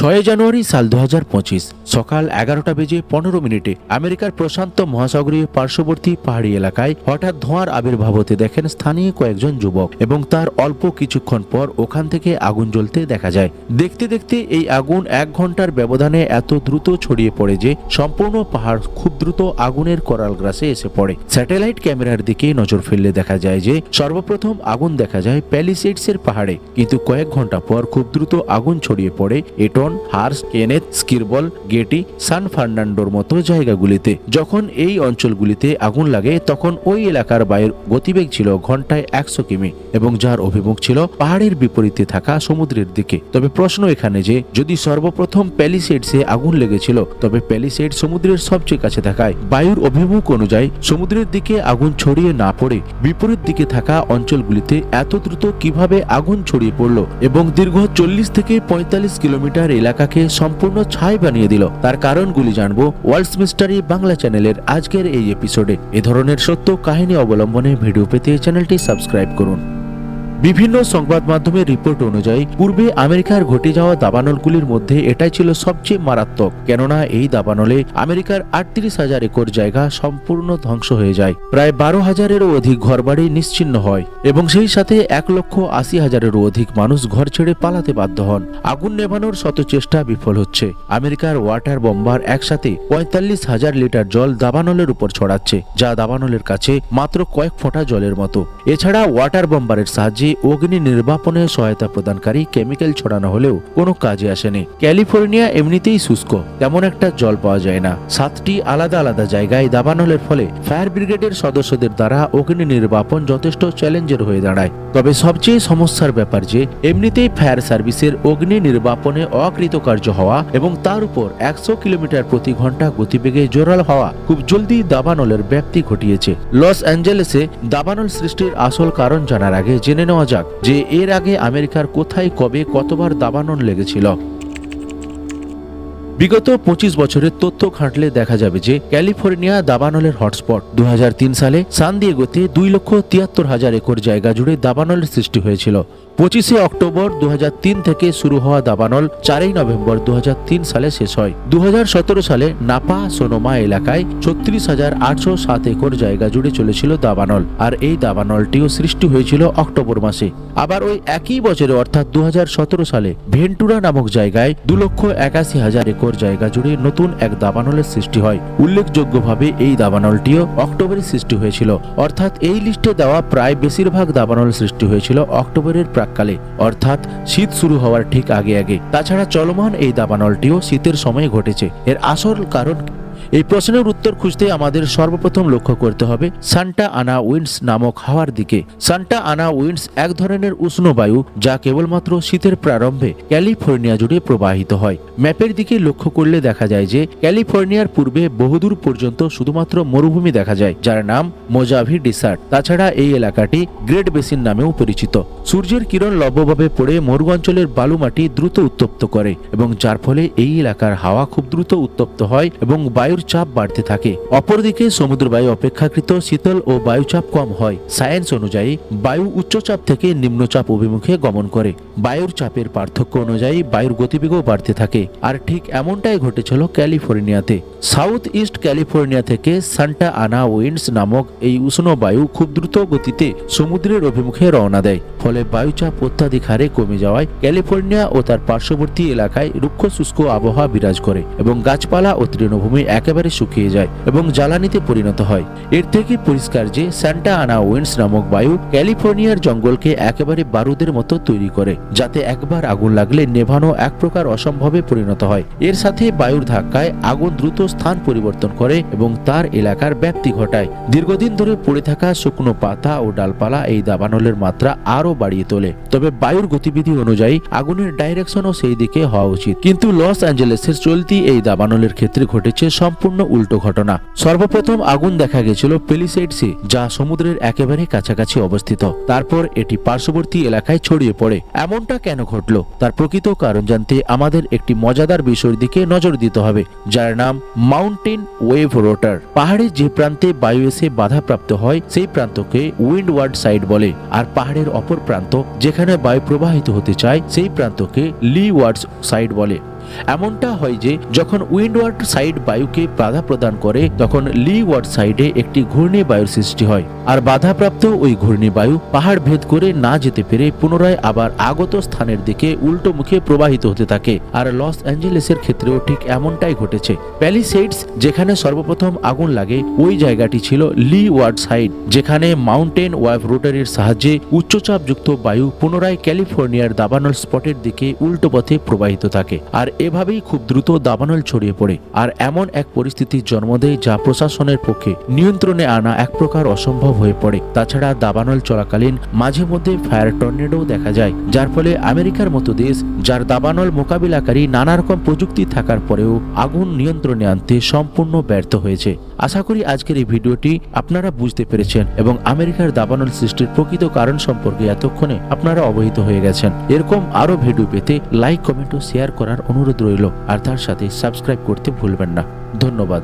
ছয় জানুয়ারি সাল দু হাজার পঁচিশ, সকাল এগারোটা বেজে পনেরো মিনিটে আমেরিকার প্রশান্ত মহাসাগরীয় পার্শ্ববর্তী পাহাড়ি এলাকায় হঠাৎ ধোঁয়ার আবির্ভাব হতে দেখেন স্থানীয় কয়েকজন যুবক এবং তার অল্প কিছুক্ষণ পর ওখান থেকে আগুন জ্বলতে দেখা যায়। দেখতে দেখতে এই আগুন এক ঘণ্টার ব্যবধানে এত দ্রুত ছড়িয়ে পড়ে যে সম্পূর্ণ পাহাড় খুব দ্রুত আগুনের করাল গ্রাসে এসে পড়ে। স্যাটেলাইট ক্যামেরার দিকে নজর ফেললে দেখা যায় যে সর্বপ্রথম আগুন দেখা যায় প্যালিসেডসের পাহাড়ে। কিন্তু কয়েক ঘণ্টা পর খুব দ্রুত আগুন ছড়িয়ে পড়ে Eaton Hurst, Kenneth, Skirball, Getty, San ফার্নান্ডোর মতো জায়গাগুলিতে। যখন এই অঞ্চলগুলিতে আগুন লাগে, তখন ওই এলাকার বায়ুর গতিবেগ ছিল ঘন্টায় একশো কিমি এবং যার অভিমুখ ছিল পাহাড়ের বিপরীতে থাকা সমুদ্রের দিকে। তবে প্রশ্ন এখানে যে, যদি সর্বপ্রথম প্যালিসেডসে আগুন লেগেছিল, তবে প্যালিসেড সমুদ্রের সবচেয়ে কাছে থাকায় বায়ুর অভিমুখ অনুযায়ী সমুদ্রের দিকে আগুন ছড়িয়ে না পড়ে বিপরীত দিকে থাকা অঞ্চলগুলিতে এত দ্রুত কীভাবে আগুন ছড়িয়ে পড়ল এবং দীর্ঘ চল্লিশ থেকে পঁয়তাল্লিশ কিলোমিটার এলাকাকে সম্পূর্ণ ছাই বানিয়ে দিল। তার কারণগুলি জানব ওয়ার্ল্ডস মিস্টারি বাংলা চ্যানেলের আজকের এই এপিসোডে। এ ধরনের সত্য কাহিনী অবলম্বনে ভিডিও পেতে চ্যানেলটি সাবস্ক্রাইব করুন। বিভিন্ন সংবাদ মাধ্যমের রিপোর্ট অনুযায়ী, পূর্বে আমেরিকার ঘটে যাওয়া দাবানলগুলির মধ্যে এটাই ছিল সবচেয়ে মারাত্মক। কেননা, এই দাবানলে আমেরিকার আটত্রিশ হাজার একর জায়গা সম্পূর্ণ ধ্বংস হয়ে যায়। প্রায় বারো হাজারেরও অধিক ঘরবাড়ি নিশ্চিন্ন হয় এবং সেই সাথে এক লক্ষ আশি হাজারেরও অধিক মানুষ ঘর ছেড়ে পালাতে বাধ্য হন। আগুন নেভানোর শত চেষ্টা বিফল হচ্ছে। আমেরিকার ওয়াটার বম্বার একসাথে পঁয়তাল্লিশ হাজার লিটার জল দাবানলের উপর ছড়াচ্ছে, যা দাবানলের কাছে মাত্র কয়েক ফোঁটা জলের মতো। এছাড়া ওয়াটার বম্বারের সাহায্যে অগ্নি নির্বাপনে সহায়তা প্রদানকারী কেমিক্যাল ছড়ানো হলেও কোনো কাজে আসেনি। ক্যালিফোর্নিয়া এমনিতেই শুষ্ক, তেমন একটা জল পাওয়া যায় না। সাতটি আলাদা আলাদা জায়গায় দাবানলের ফলে ফায়ার ব্রিগেডের সদস্যদের দ্বারা অগ্নি নির্বাপন যথেষ্ট চ্যালেঞ্জের হয়ে দাঁড়ায়। তবে সবচেয়ে সমস্যার ব্যাপার যে, এমনিতেই ফায়ার সার্ভিসের অগ্নি নির্বাপনে অকৃতকার্য হওয়া এবং তার উপর একশো কিলোমিটার প্রতি ঘণ্টা গতিবেগে জোরাল হওয়া খুব জলদি দাবানলের ব্যাপ্তি ঘটিয়েছে। লস অ্যাঞ্জেলেসে দাবানল সৃষ্টির আসল কারণ জানার আগে জেনে নেওয়া যাক যে এর আগে আমেরিকার কোথায় কবে কতবার দাবানন লেগেছিল। বিগত পঁচিশ বছরের তথ্য ঘাঁটলে দেখা যাবে যে ক্যালিফোর্নিয়া দাবানলের হটস্পট। দু হাজার তিন সালে সান দিয়েগোতে দুই লক্ষ তিয়াত্তর হাজার একর জায়গা জুড়ে দাবানলের সৃষ্টি হয়েছিল। পঁচিশে অক্টোবর দু হাজার তিন থেকে শুরু হওয়া দাবানল চারই নভেম্বর দুহাজার তিন সালে শেষ হয়। দু হাজার সতেরো সালে নাপা সোনোমা এলাকায় ছত্রিশ হাজার আটশো সাত একর জায়গা জুড়ে চলেছিল দাবানল, আর এই দাবানলটিও সৃষ্টি হয়েছিল অক্টোবর মাসে। আবার ওই একই বছরে অর্থাৎ দু হাজার সতেরো সালে ভেন্টুরা নামক জায়গায় দু লক্ষ একাশি হাজার একর জায়গা জুড়ে নতুন এক দাবানলের সৃষ্টি হয়। উল্লেখযোগ্যভাবে এই দাবানলটিও অক্টোবরে সৃষ্টি হয়েছিল। অর্থাৎ এই লিস্টে দেওয়া প্রায় বেশিরভাগ দাবানল সৃষ্টি হয়েছিল অক্টোবরের প্রাককালে। অর্থাৎ শীত শুরু হওয়ার ঠিক আগে আগে। তাছাড়া চলমান এই দাবানলটিও শীতের সময় ঘটেছে। এর আসল কারণ এই প্রশ্নের উত্তর খুঁজতে আমাদের সর্বপ্রথম লক্ষ্য করতে হবে সান্টা আনা উইন্ডস নামক হাওয়ার দিকে। সান্টা আনা উইন্ডস এক ধরনের উষ্ণ বায়ু যা কেবলমাত্র শীতের প্রারম্ভে ক্যালিফোর্নিয়া জুড়ে প্রবাহিত হয়। ম্যাপের দিকে লক্ষ্য করলে দেখা যায় যে ক্যালিফোর্নিয়ার পূর্বে বহুদূর পর্যন্ত শুধুমাত্র মরুভূমি দেখা যায়, যার নাম মোজাভি ডিসার্ট। তাছাড়া এই এলাকাটি গ্রেট বেসিন নামেও পরিচিত। সূর্যের কিরণ লব্যভাবে পড়ে মরু অঞ্চলের বালু মাটি দ্রুত উত্তপ্ত করে এবং যার ফলে এই এলাকার হাওয়া খুব দ্রুত উত্তপ্ত হয় এবং বায়ুর চাপ বাড়তে থাকে। অপরদিকে সমুদ্র বায়ু অপেক্ষাকৃত শীতল ও বায়ুচাপ কম হয়। সায়েন্স অনুযায়ী, বায়ু উচ্চচাপ থেকে নিম্নচাপ অভিমুখে গমন করে। বায়ুর চাপের পার্থক্য অনুযায়ী, বায়ুর গতিবেগও বাড়তে থাকে। আর ঠিক এমনটাই ঘটেছিল ক্যালিফোর্নিয়াতে। সাউথ ইস্ট ক্যালিফোর্নিয়া থেকে সান্টা আনা উইন্ডস নামক এই উষ্ণ বায়ু খুব দ্রুত গতিতে সমুদ্রের অভিমুখে রওনা দেয়। ফলে বায়ুচাপ অত্যাধিক হারে কমে যাওয়ায় ক্যালিফোর্নিয়া ও তার পার্শ্ববর্তী এলাকায় রুক্ষ শুষ্ক আবহাওয়া বিরাজ করে এবং গাছপালা ও তৃণভূমি একেবারে শুকিয়ে যায় এবং জ্বালানিতে পরিণত হয়। এর থেকে পরিষ্কার যে স্যান্টা আনা উইন্ডস নামক বায়ু ক্যালিফোর্নিয়ার জঙ্গলকে একেবারে বারুদের মতো তৈরি করে, যাতে একবার আগুন লাগলে নেভানো এক প্রকার অসম্ভবে পরিণত হয়। এর সাথে বায়ুর ধাক্কায় আগুন দ্রুত স্থান পরিবর্তন করে এবং তার এলাকার ব্যাপ্তি ঘটায়। দীর্ঘদিন ধরে পড়ে থাকা শুকনো পাতা ও ডালপালা এই দাবানলের মাত্রা আরও বাড়িয়ে তোলে। তবে বায়ুর গতিবিধি অনুযায়ী আগুনের ডাইরেকশনও সেই দিকে হওয়া উচিত। কিন্তু লস অ্যাঞ্জেলেসের চলতি এই দাবানলের ক্ষেত্রে ঘটেছে সম্পূর্ণ উল্টো ঘটনা। সর্বপ্রথম আগুন দেখা গেছিল পেলিসেডসে যা সমুদ্রের একেবারে কাছাকাছি অবস্থিত। তারপর এটি পার্শ্ববর্তী এলাকায় ছড়িয়ে পড়ে। এমনটা কেন ঘটল? তার প্রকৃত কারণ জানতে আমাদের একটি মজাদার বিষয়ের দিকে নজর দিতে হবে, যার নাম মাউন্টেন ওয়েভ রোটার। পাহাড়ের যে প্রান্তে বায়ু এসে বাধাপ্রাপ্ত হয়, সেই প্রান্তকে উইন্ড ওয়ার্ড সাইড বলে। আর পাহাড়ের অপর প্রান্ত, যেখানে বায়ু প্রবাহিত হতে চায়, সেই প্রান্তকে লি ওয়ার্ডস সাইড বলে। এমনটা হয় যে যখন উইন্ডওয়ার্ড সাইড বায়ুকে বাধা প্রদান করে, তখন লি ওয়ার্ড সাইডে একটি ঘূর্ণি বায়ুর সৃষ্টি হয়। আর বাধাপ্রাপ্ত ওই ঘূর্ণি বায়ু পাহাড় ভেদ করে না যেতে পেরে পুনরায় আবার আগত স্থানের দিকে উল্টো মুখে প্রবাহিত হতে থাকে। আর লস অ্যাঞ্জেলেসের ক্ষেত্রেও ঠিক এমনটাই ঘটেছে। প্যালিসেডস, যেখানে সর্বপ্রথম আগুন লাগে, ওই জায়গাটি ছিল লি ওয়ার্ড সাইড, যেখানে মাউন্টেন ওয়াইভ রোটারির সাহায্যে উচ্চচাপযুক্ত বায়ু পুনরায় ক্যালিফোর্নিয়ার দাবানল স্পটের দিকে উল্টো পথে প্রবাহিত থাকে। আর এভাবেই খুব দ্রুত দাবানল ছড়িয়ে পড়ে, আর এমন এক পরিস্থিতির জন্ম দেয় যা প্রশাসনের পক্ষে নিয়ন্ত্রণে আনা এক প্রকার অসম্ভব হয়ে পড়ে। তাছাড়া দাবানল চলাকালীন মাঝে মধ্যে ফায়ার টর্নেডোও দেখা যায়, যার ফলে আমেরিকার মতো দেশ, যার দাবানল মোকাবিলাকারী নানা রকম প্রযুক্তি থাকার পরেও আগুন নিয়ন্ত্রণে আনতে সম্পূর্ণ ব্যর্থ হয়েছে। আশা করি আজকের এই ভিডিওটি আপনারা বুঝতে পেরেছেন এবং আমেরিকার দাবানল সৃষ্টির প্রকৃত কারণ সম্পর্কে এতক্ষণে আপনারা অবহিত হয়ে গেছেন। এরকম আরও ভিডিও পেতে লাইক কমেন্ট ও শেয়ার করার অনুরোধ রইল আর তার সাথে সাবস্ক্রাইব করতে ভুলবেন না। ধন্যবাদ।